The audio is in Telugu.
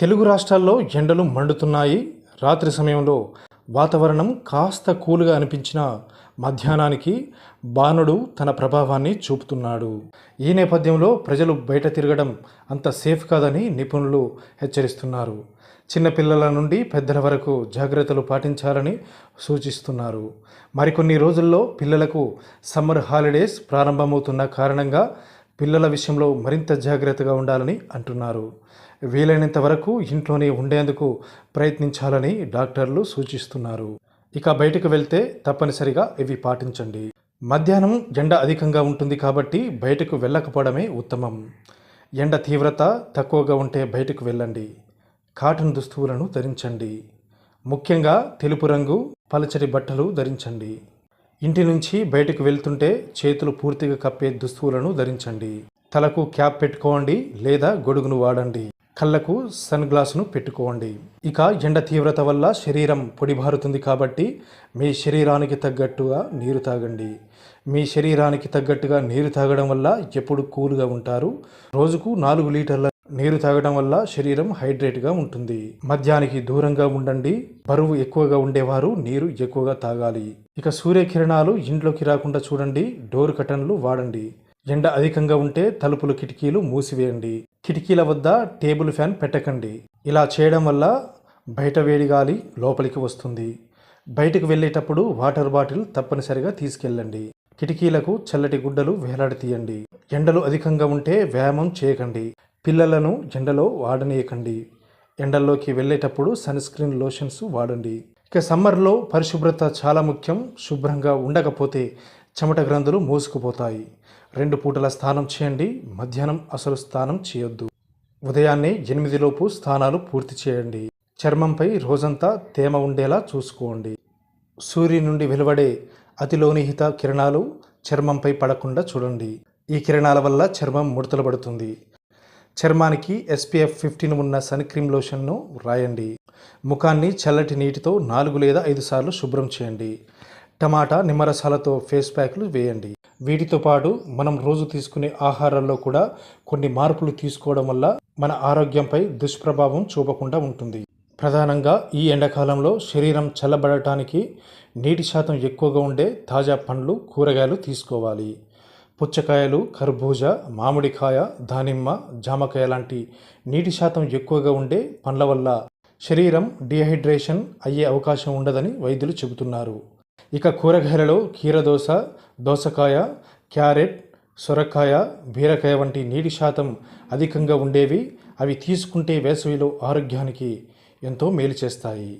తెలుగు రాష్ట్రాల్లో ఎండలు మండుతున్నాయి. రాత్రి సమయంలో వాతావరణం కాస్త కూల్గా అనిపించిన మధ్యాహ్నానికి బాణుడు తన ప్రభావాన్ని చూపుతున్నాడు. ఈ నేపథ్యంలో ప్రజలు బయట తిరగడం అంత సేఫ్ కాదని నిపుణులు హెచ్చరిస్తున్నారు. చిన్నపిల్లల నుండి పెద్దల వరకు జాగ్రత్తలు పాటించాలని సూచిస్తున్నారు. మరికొన్ని రోజుల్లో పిల్లలకు సమ్మర్ హాలిడేస్ ప్రారంభమవుతున్న కారణంగా పిల్లల విషయంలో మరింత జాగ్రత్తగా ఉండాలని అంటున్నారు. వీలైనంత వరకు ఇంట్లోనే ఉండేందుకు ప్రయత్నించాలని డాక్టర్లు సూచిస్తున్నారు. ఇక బయటకు వెళ్తే తప్పనిసరిగా ఇవి పాటించండి. మధ్యాహ్నం ఎండ అధికంగా ఉంటుంది కాబట్టి బయటకు వెళ్ళకపోవడమే ఉత్తమం. ఎండ తీవ్రత తక్కువగా ఉంటే బయటకు వెళ్ళండి. కాటన్ దుస్తువులను ధరించండి. ముఖ్యంగా తెలుపు రంగు పలచటి బట్టలు ధరించండి. ఇంటి నుంచి బయటకు వెళ్తుంటే చేతులు పూర్తిగా కప్పే దుస్తువులను ధరించండి. తలకు క్యాప్ పెట్టుకోండి లేదా గొడుగును వాడండి. కళ్ళకు సన్ గ్లాసును పెట్టుకోండి ఇక ఎండ తీవ్రత వల్ల శరీరం పొడిబారుతుంది కాబట్టి మీ శరీరానికి తగ్గట్టుగా నీరు తాగండి. మీ శరీరానికి తగ్గట్టుగా నీరు తాగడం వల్ల ఎప్పుడు కూల్గా ఉంటారు? రోజుకు నాలుగు లీటర్ల నీరు తాగడం వల్ల శరీరం హైడ్రేట్గా ఉంటుంది. మద్యానికి దూరంగా ఉండండి. బరువు ఎక్కువగా ఉండేవారు నీరు ఎక్కువగా తాగాలి. ఇక సూర్యకిరణాలు ఇంట్లోకి రాకుండా చూడండి. డోర్ కటన్లు వాడండి. ఎండ అధికంగా ఉంటే తలుపులు కిటికీలు మూసివేయండి. కిటికీల వద్ద టేబుల్ ఫ్యాన్ పెట్టకండి. ఇలా చేయడం వల్ల బయట వేడి గాలి లోపలికి వస్తుంది. బయటకు వెళ్ళేటప్పుడు వాటర్ బాటిల్ తప్పనిసరిగా తీసుకెళ్ళండి. కిటికీలకు చల్లటి గుడ్డలు వేలాడతీయండి. ఎండలు అధికంగా ఉంటే వ్యాయామం చేయకండి. పిల్లలను ఎండలో వాడనీయకండి. ఎండల్లోకి వెళ్ళేటప్పుడు సన్ స్క్రీన్ లోషన్స్ వాడండి. ఇక సమ్మర్లో పరిశుభ్రత చాలా ముఖ్యం. శుభ్రంగా ఉండకపోతే చెమట గ్రంథులు మోసుకుపోతాయి. రెండు పూటల స్నానం చేయండి. మధ్యాహ్నం అసలు స్నానం చేయొద్దు. ఉదయాన్నే ఎనిమిదిలోపు స్నానాలు పూర్తి చేయండి. చర్మంపై రోజంతా తేమ ఉండేలా చూసుకోండి. సూర్యుని నుండి వెలువడే అతిలోనిహిత కిరణాలు చర్మంపై పడకుండా చూడండి. ఈ కిరణాల వల్ల చర్మం ముడతలు పడుతుంది. చర్మానికి ఎస్పీఎఫ్ ఫిఫ్టీన్ ఉన్న సన్ క్రీమ్ లోషన్ను రాయండి ముఖాన్ని చల్లటి నీటితో నాలుగు లేదా ఐదు సార్లు శుభ్రం చేయండి. టమాటా నిమ్మరసాలతో ఫేస్ ప్యాక్లు వేయండి. వీటితో పాటు మనం రోజు తీసుకునే ఆహారాల్లో కూడా కొన్ని మార్పులు తీసుకోవడం వల్ల మన ఆరోగ్యంపై దుష్ప్రభావం చూపకుండా ఉంటుంది. ప్రధానంగా ఈ ఎండాకాలంలో శరీరం చల్లబడటానికి నీటి శాతం ఎక్కువగా ఉండే తాజా పండ్లు కూరగాయలు తీసుకోవాలి. పుచ్చకాయలు కర్బూజా మామిడికాయ దానిమ్మ జామకాయ లాంటి నీటి శాతం ఎక్కువగా ఉండే పండ్ల వల్ల శరీరం డిహైడ్రేషన్ అయ్యే అవకాశం ఉండదని వైద్యులు చెబుతున్నారు. ఇక కూరగాయలలో కీరదోస దోసకాయ క్యారెట్ సొరకాయ బీరకాయ వంటి నీటి శాతం అధికంగా ఉండేవి అవి తీసుకుంటే వేసవిలో ఆరోగ్యానికి ఎంతో మేలు చేస్తాయి.